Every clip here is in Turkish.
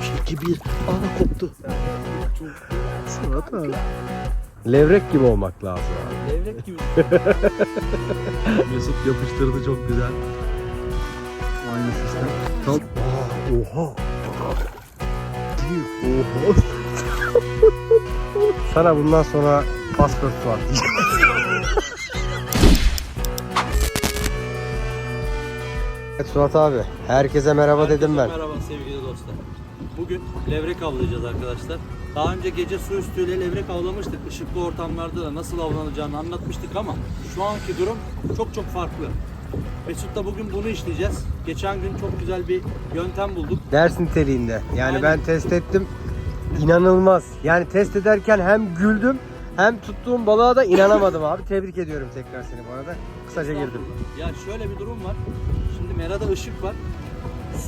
3, 2, 1. Ana koptu. Suat abi. Levrek gibi olmak lazım abi. Levrek gibi. Mesut yapıştırdı çok güzel. Aynı sistem. Top. Aa, oha. Oha. Sana bundan sonra pasport var. Evet Suat abi, herkese merhaba dedim ben. Merhaba sevgili dostlar. Bugün levrek avlayacağız arkadaşlar. Daha önce gece su üstüyle levrek avlamıştık. Işıklı ortamlarda da nasıl avlanacağını anlatmıştık ama şu anki durum çok çok farklı. Mesut'la bugün bunu işleyeceğiz. Geçen gün çok güzel bir yöntem bulduk. Ders niteliğinde. Yani Aynen. ben test ettim. İnanılmaz. Yani test ederken hem güldüm hem tuttuğum balığa da inanamadım abi. Tebrik ediyorum tekrar seni bu arada. Kısaca girdim. Ya şöyle bir durum var. Şimdi merada ışık var.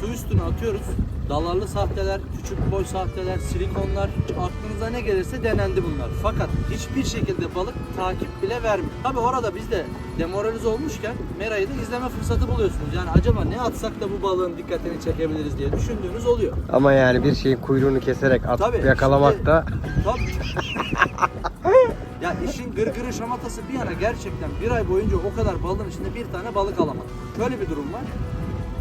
Su üstüne atıyoruz. Dalarlı sahteler, küçük boy sahteler, silikonlar, aklınıza ne gelirse denendi bunlar. Fakat hiçbir şekilde balık takip bile vermiyor. Tabi orada biz de demoralize olmuşken Mera'yı da izleme fırsatı buluyorsunuz. Yani acaba ne atsak da bu balığın dikkatini çekebiliriz diye düşündüğünüz oluyor. Ama yani bir şeyin kuyruğunu keserek atıp Tabii, yakalamak şimdi- da Tabii. ya işin gırgırı şamatası bir yana gerçekten bir ay boyunca o kadar balığın içinde bir tane balık alamadım. Şöyle bir durum var.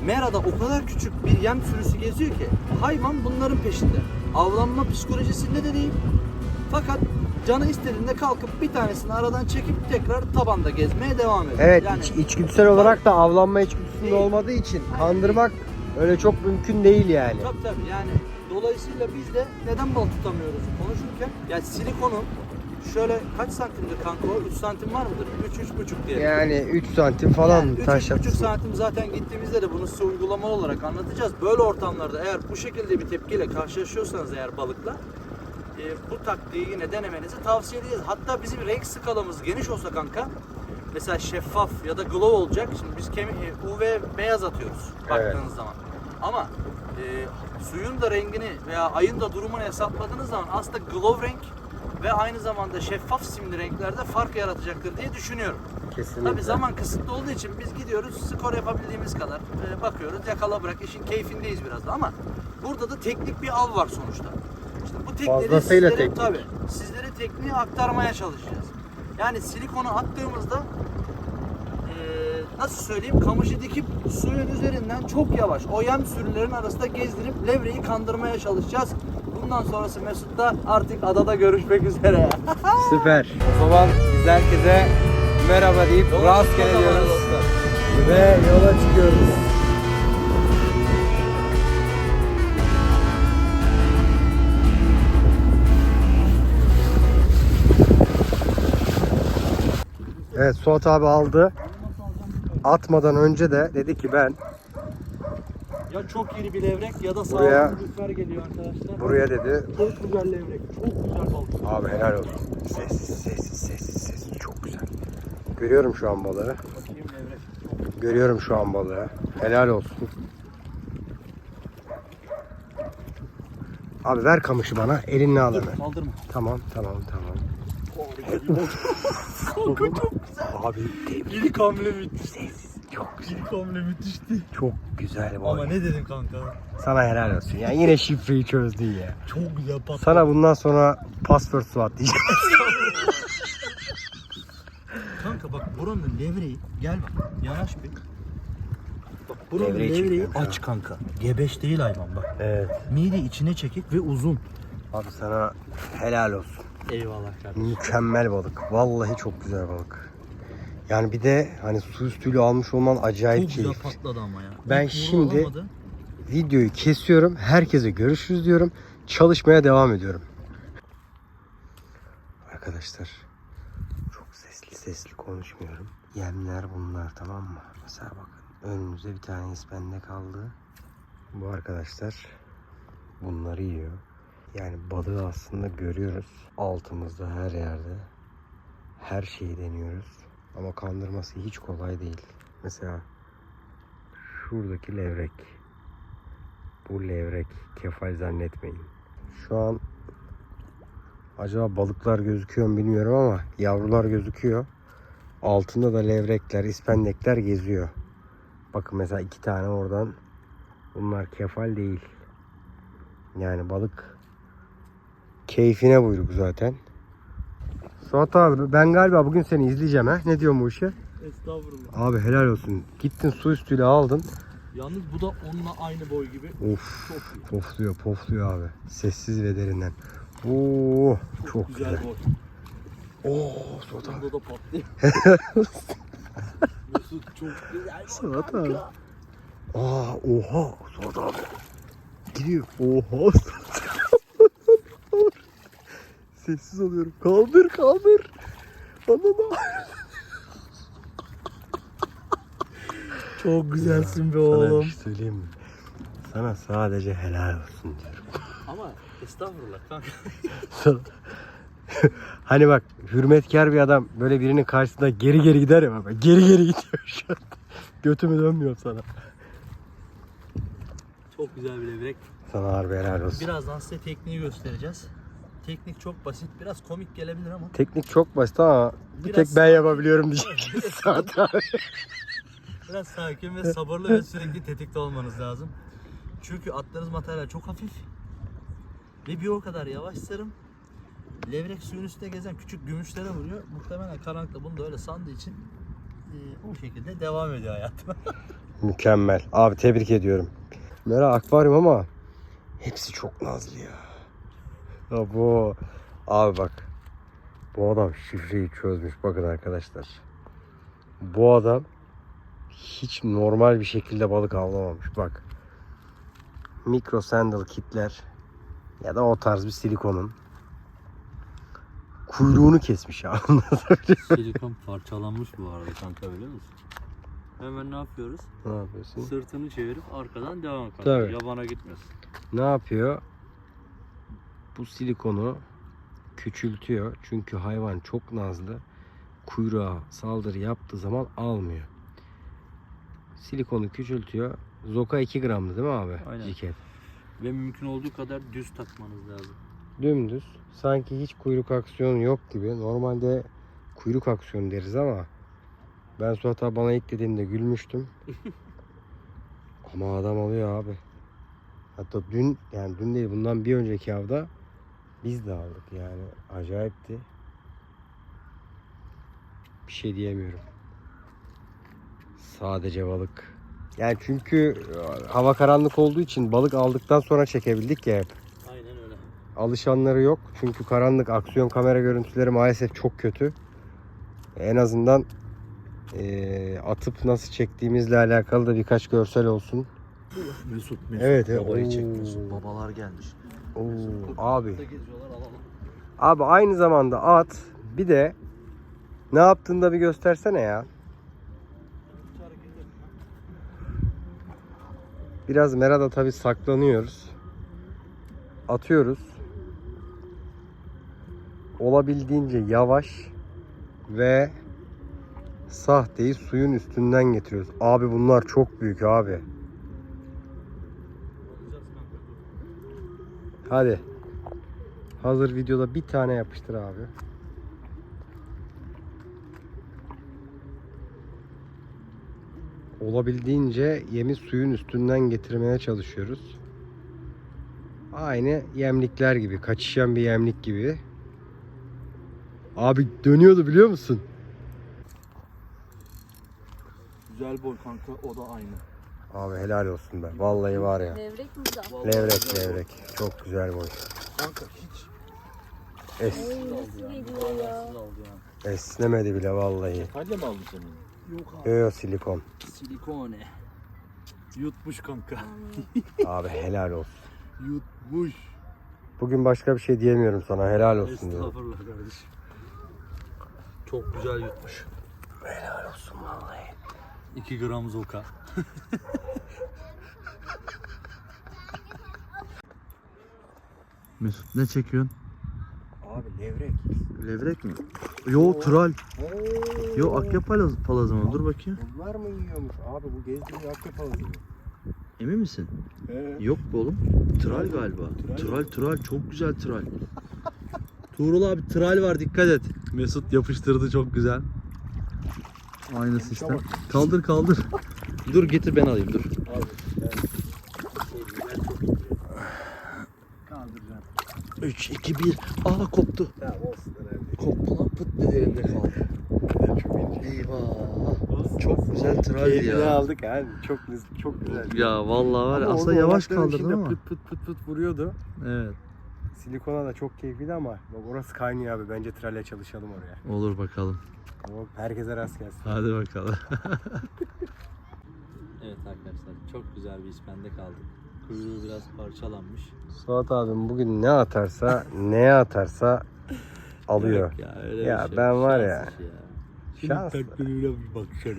Mera'da o kadar küçük bir yem sürüsü geziyor ki hayvan bunların peşinde. Avlanma psikolojisinde de değil. Fakat canı istediğinde kalkıp bir tanesini aradan çekip tekrar tabanda gezmeye devam ediyor. evet yani, iç- içgüdüsel olarak da avlanma içgüdüsünde Değil. olmadığı için kandırmak öyle çok mümkün değil yani. Tabii tabii yani dolayısıyla biz de neden bal tutamıyoruz konuşurken yani silikonu şöyle kaç santimdir kanka o? 3 santim var mıdır? 3 3,5 diye. Yani 3 santim falan Yani taş 3,5 atırsın. santim zaten gittiğimizde de bunu size uygulama olarak anlatacağız. Böyle ortamlarda eğer bu şekilde bir tepkiyle karşılaşıyorsanız eğer balıkla e, bu taktiği yine denemenizi tavsiye edeceğiz. Hatta bizim renk skalamız geniş olsa kanka mesela şeffaf ya da glow olacak. Şimdi biz kemi, e, UV beyaz atıyoruz baktığınız zaman. Ama e, suyun da rengini veya ayın da durumunu hesapladığınız zaman aslında glow renk ve aynı zamanda şeffaf simli renklerde fark yaratacaktır diye düşünüyorum. Kesinlikle. Tabii zaman kısıtlı olduğu için biz gidiyoruz skor yapabildiğimiz kadar e, bakıyoruz yakala bırak işin keyfindeyiz biraz da ama burada da teknik bir av var sonuçta. İşte bu tekniği Fazlasıyla sizlere, teknik. tabii, sizlere tekniği aktarmaya çalışacağız. Yani silikonu attığımızda e, nasıl söyleyeyim kamışı dikip suyun üzerinden çok yavaş o yem sürülerin arasında gezdirip levreyi kandırmaya çalışacağız. Bundan sonrası Mesut'ta artık adada görüşmek üzere. Süper. O zaman biz herkese merhaba deyip rastgele diyoruz. Ve yola çıkıyoruz. Evet Suat abi aldı. Atmadan önce de dedi ki ben Ya çok iri bir levrek ya da Buraya- bir lüfer geliyor arkadaşlar. buraya dedi. Çok güzel levrek, çok güzel balık. Abi helal olsun. Sessiz sessiz sessiz sessiz çok güzel. Görüyorum şu an balığı. Bakayım levrek. Görüyorum şu an balığı. Helal olsun. Abi ver kamışı bana. Elinle al hemen. Kaldırma. Tamam tamam tamam. Kanka çok güzel. Abi tebrik. İlk hamle müthiş. Çok güzel. İlk hamle müthişti. Çok güzel Ama balık. ne dedim kanka? Sana helal olsun. Ya yine şifreyi çözdün ya. Çok güzel patladı. Sana bundan sonra pasport Suat diyeceğim. Kanka bak buranın levreği gel bak yanaş bir. Bak buranın çekiyorum şu an. aç kanka. Gebeş değil hayvan bak. Evet. Mide içine çekik ve uzun. Abi sana helal olsun. Eyvallah kardeşim. Mükemmel balık. Vallahi çok güzel balık. Yani bir de hani su üstüyle almış olman acayip Çok güzel keyif. patladı ama ya. Ben vuru şimdi-. Videoyu kesiyorum. Herkese görüşürüz diyorum. Çalışmaya devam ediyorum. Arkadaşlar çok sesli sesli konuşmuyorum. Yemler bunlar tamam mı? Mesela bakın önümüzde bir tane bende kaldı. Bu arkadaşlar bunları yiyor. Yani balığı aslında görüyoruz. Altımızda her yerde. Her şeyi deniyoruz. Ama kandırması hiç kolay değil. Mesela şuradaki levrek. Bu levrek. Kefal zannetmeyin. Şu an acaba balıklar gözüküyor mu bilmiyorum ama yavrular gözüküyor. Altında da levrekler, ispendekler geziyor. Bakın mesela iki tane oradan. Bunlar kefal değil. Yani balık keyfine buyruk zaten. Suat abi ben galiba bugün seni izleyeceğim ha. Ne diyorsun bu işe? Estağfurullah. Abi helal olsun. Gittin su üstüyle aldın. Yalnız bu da onunla aynı boy gibi. Of Çok pofluyor pofluyor abi. Sessiz ve derinden. Oo çok güzel. boy. Oo Suat abi. Bunda da patlıyor. Mesut çok güzel. Suat abi. Aa oha Suat abi. Gidiyor. Oha. Sessiz oluyorum. Kaldır kaldır. Ananı. Çok güzelsin be Sana bir şey söyleyeyim mi? Sana sadece helal olsun diyorum. Ama estağfurullah kanka. Sana- hani bak hürmetkar bir adam böyle birinin karşısında geri geri gider ya bak. Geri geri gidiyor şu an. Götümü dönmüyor sana. Çok güzel bir levrek. Sana harbi helal olsun. Birazdan size tekniği göstereceğiz. Teknik çok basit. Biraz komik gelebilir ama. Teknik çok basit ama bir Biraz tek ben sakin. yapabiliyorum diyecek. Abi. Biraz sakin ve sabırlı ve sürekli tetikte olmanız lazım. Çünkü attığınız materyal çok hafif. Ve bir o kadar yavaş sarım. Levrek suyun üstünde gezen küçük gümüşlere vuruyor. Muhtemelen karanlıkta bunu da öyle sandığı için e, o şekilde devam ediyor hayatım. Mükemmel. Abi tebrik ediyorum. Mera akvaryum ama hepsi çok nazlı ya. Ya bu abi bak. Bu adam şifreyi çözmüş bakın arkadaşlar. Bu adam hiç normal bir şekilde balık avlamamış bak. Mikro sandal kitler ya da o tarz bir silikonun kuyruğunu kesmiş ya. Silikon parçalanmış bu arada kanka biliyor musun? Hemen ne yapıyoruz? ne yapıyorsun? Sırtını çevirip arkadan devam kanka. Tabii. Yabana gitmesin. ne yapıyor? Bu silikonu küçültüyor. Çünkü hayvan çok nazlı. Kuyruğa saldırı yaptığı zaman almıyor. Silikonu küçültüyor. Zoka 2 gramdı değil mi abi? Aynen. Ciket. Ve mümkün olduğu kadar düz takmanız lazım. Dümdüz. Sanki hiç kuyruk aksiyonu yok gibi. Normalde kuyruk aksiyonu deriz ama ben Suat abi bana ilk dediğinde gülmüştüm. ama adam alıyor abi. Hatta dün yani dün değil bundan bir önceki avda biz de aldık yani. Acayipti. Bir şey diyemiyorum. Sadece balık. Yani çünkü e, hava karanlık olduğu için balık aldıktan sonra çekebildik ya hep Aynen öyle. alışanları yok. Çünkü karanlık aksiyon kamera görüntüleri maalesef çok kötü. En azından eee, atıp nasıl çektiğimizle alakalı da birkaç görsel olsun. Mesut Mesut, Evet, evet. Babayı Oo. çekmiyorsun. Babalar gelmiş. Oo, abi. Abi aynı zamanda at bir de ne yaptığını da bir göstersene ya. Biraz merada tabi saklanıyoruz. Atıyoruz. Olabildiğince yavaş ve sahteyi suyun üstünden getiriyoruz. Abi bunlar çok büyük abi. Hadi. Hazır videoda bir tane yapıştır abi. Olabildiğince yemi suyun üstünden getirmeye çalışıyoruz. Aynı yemlikler gibi, kaçışan bir yemlik gibi. Abi dönüyordu biliyor musun? Güzel boy kanka o da aynı. Abi helal olsun be. Vallahi var ya. Levrek mi güzel? Vallahi Levrek levrek. Çok güzel boy. Kanka hiç Es, Ay nasıl geliyor ya? Nasıl oldu yani? esnemedi bile vallahi. Hadi mi aldın senin? yok abi. Yo yo silikon. Silikone. Yutmuş kanka. Abi helal olsun. Yutmuş. Bugün başka bir şey diyemiyorum sana. Helal olsun diyorum. Estağfurullah kardeşim. Çok güzel yutmuş. Helal olsun vallahi. 2 gram zoka. Mesut ne çekiyorsun? Abi levrek. Levrek mi? Yo tral. Yo akya palaz, palazı mı? Dur bakayım. Bunlar mı yiyormuş? Abi bu gezdiğin akya palazı mı? Emin misin? He. Yok be oğlum. Tral galiba. Tral tral çok güzel tral. Tuğrul abi tral var dikkat et. Mesut yapıştırdı çok güzel. Aynı sistem. Kaldır kaldır. dur getir ben alayım dur. 3, 2, 1. Aa koptu. Tamam olsun önemli. Koptu lan pıt dedi elimde kaldı. Eyvah. Çok güzel Keyfini ya. aldık abi. Çok çok güzel. Ya vallahi var ya Ama aslında yavaş kaldırdı ama. Pıt pıt pıt pıt vuruyordu. Evet. Silikona da çok keyifliydi ama bak orası kaynıyor abi. Bence tralle çalışalım oraya. Olur bakalım. Tamam. Herkese rast gelsin. Hadi bakalım. Evet arkadaşlar çok güzel bir ispende kaldık. Kuyruğu biraz parçalanmış. Suat abim bugün ne atarsa, neye atarsa alıyor. Yok ya, öyle Ya bir şey. ben var Şans ya. işi ya. Şans. Taklidine bir baksana.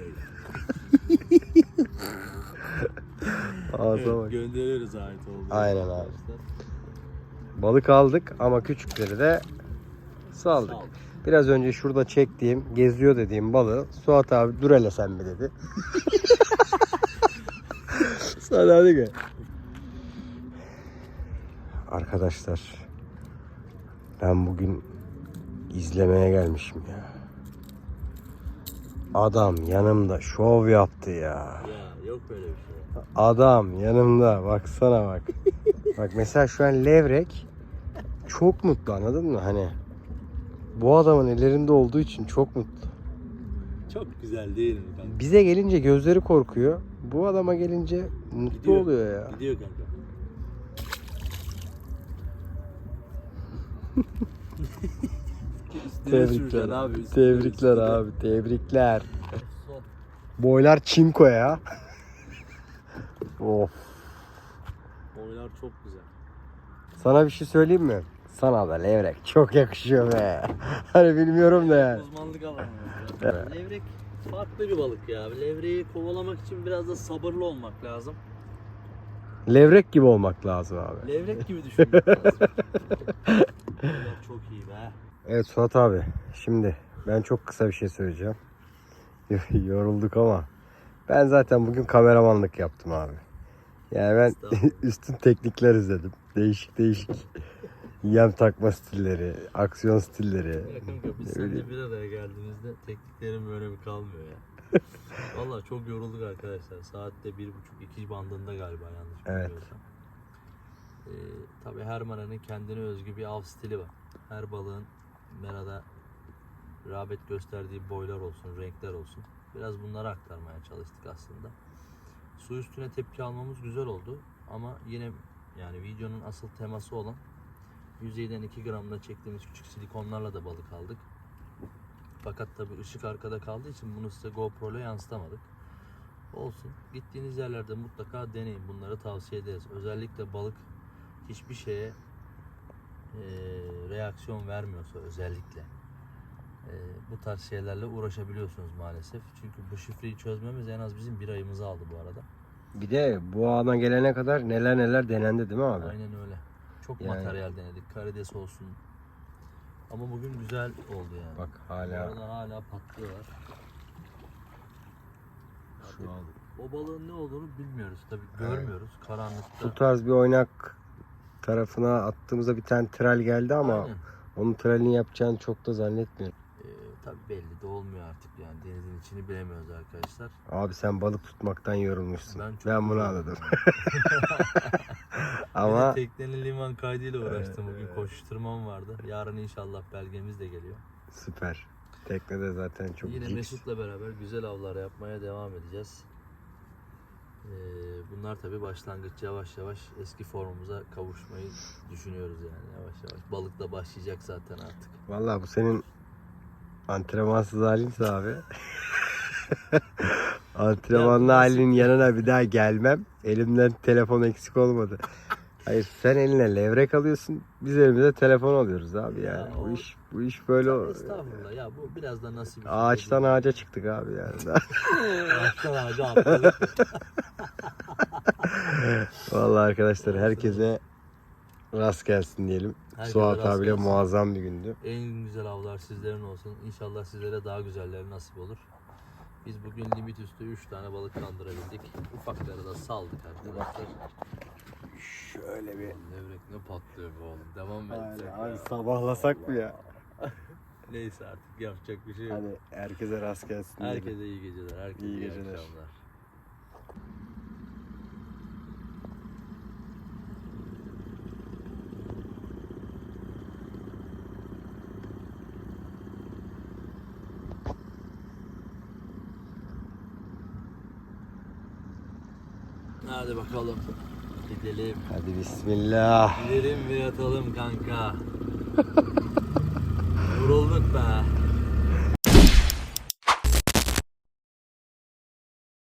Ağza Evet, bak. gönderiyoruz ait olduğu. Aynen abi. arkadaşlar. Balık aldık ama küçükleri de saldık. Sağ ol. Biraz önce şurada çektiğim, geziyor dediğim balığı Suat abi dur hele sen mi dedi. Sana hadi gel. Arkadaşlar ben bugün izlemeye gelmişim ya. Adam yanımda şov yaptı ya. Ya yok böyle bir şey. Adam yanımda baksana bak. bak mesela şu an levrek çok mutlu anladın mı? Hani bu adamın ellerinde olduğu için çok mutlu. Çok güzel değil mi kanka? Bize gelince gözleri korkuyor. Bu adama gelince mutlu Gidiyor. oluyor ya. Gidiyor kanka. Üstüne Tebrikler abi. abi. üstüne, Tebrikler üstüne. abi. Tebrikler. Boylar çinko ya. of. Boylar çok güzel. Sana bir şey söyleyeyim mi? Sana da levrek çok yakışıyor be. hani bilmiyorum da yani. Uzmanlık alanı. ya. Levrek farklı bir balık ya. Levreyi kovalamak için biraz da sabırlı olmak lazım. Levrek gibi olmak lazım abi. Levrek gibi düşünmek lazım. Çok iyi be. Evet Suat abi. Şimdi ben çok kısa bir şey söyleyeceğim. Yorulduk ama. Ben zaten bugün kameramanlık yaptım abi. Yani ben üstün teknikler izledim. Değişik değişik. Yem takma stilleri, aksiyon stilleri. Ya kanka biz seninle bir araya geldiğimizde tekniklerin bir önemi kalmıyor ya. Valla çok yorulduk arkadaşlar. Saatte bir buçuk iki bandında galiba yanlış Evet. bilmiyorsam. Ee, tabii her maranın kendine özgü bir av stili var. Her balığın merada rağbet gösterdiği boylar olsun, renkler olsun. Biraz bunları aktarmaya çalıştık aslında. Su üstüne tepki almamız güzel oldu. Ama yine yani videonun asıl teması olan yüzeyden 2 gramla çektiğimiz küçük silikonlarla da balık aldık. Fakat tabi ışık arkada kaldığı için bunu size GoPro ile yansıtamadık. Olsun. Gittiğiniz yerlerde mutlaka deneyin. Bunları tavsiye ederiz. Özellikle balık hiçbir şeye eee, reaksiyon vermiyorsa özellikle eee, bu tarz şeylerle uğraşabiliyorsunuz maalesef. Çünkü bu şifreyi çözmemiz en az bizim bir ayımızı aldı bu arada. Bir de bu ana gelene kadar neler neler denendi değil mi abi? Aynen öyle. Çok Yani- materyal denedik. Karides olsun. Ama bugün güzel oldu yani. Bak Bu hala arada hala patlıyorlar. şu an. O balığın ne olduğunu bilmiyoruz tabii görmüyoruz karanlıkta. Bu tarz bir oynak tarafına attığımızda bir tane tral geldi ama Aynen. onun tralini yapacağını çok da zannetmiyorum. Ee, tabii belli de olmuyor artık yani denizin içini bilemiyoruz arkadaşlar. Abi sen balık tutmaktan yorulmuşsun. Ben Ben, çok bunu yoruldum anladım. Ama ama teknenin liman kaydıyla uğraştım bugün koşuşturmam vardı. Yarın inşallah belgemiz de geliyor. süper. Teknede zaten çok Yine geeks. Mesut'la beraber güzel avlar yapmaya devam edeceğiz. Ee, bunlar tabii başlangıç yavaş yavaş eski formumuza kavuşmayı düşünüyoruz yani yavaş yavaş. Balıkla başlayacak zaten artık. Vallahi bu senin antrenmansız halinse abi. Antrenmanlı halinin yanına bir daha gelmem. Elimden telefon eksik olmadı. Hayır sen eline levrek alıyorsun. Biz elimize telefon alıyoruz abi yani. Ya bu o- iş bu iş böyle o- Estağfurullah ya bu biraz da nasip. işi ağaçtan değil. ağaca çıktık abi yani. Ağaçtan ağaca atladık. Vallahi arkadaşlar herkese rast gelsin diyelim. Herkese Suat abiyle gelsin. muazzam bir gündü. En güzel avlar sizlerin olsun. İnşallah sizlere daha güzelleri nasip olur. Biz bugün limit üstü 3 tane balık kandırabildik. Ufakları da saldık arkadaşlar. Şöyle bir... Levrek ne patlıyor bu oğlum. Devam et. Aynen abi sabahlasak mı ya? Neyse artık yapacak bir şey yok. Hadi herkese rast gelsin. diyelim. Herkese iyi geceler. Herkese iyi, İyi geceler. akşamlar. Hadi bakalım gidelim. Hadi bismillah. Gidelim ve yatalım kanka. Yorulduk be.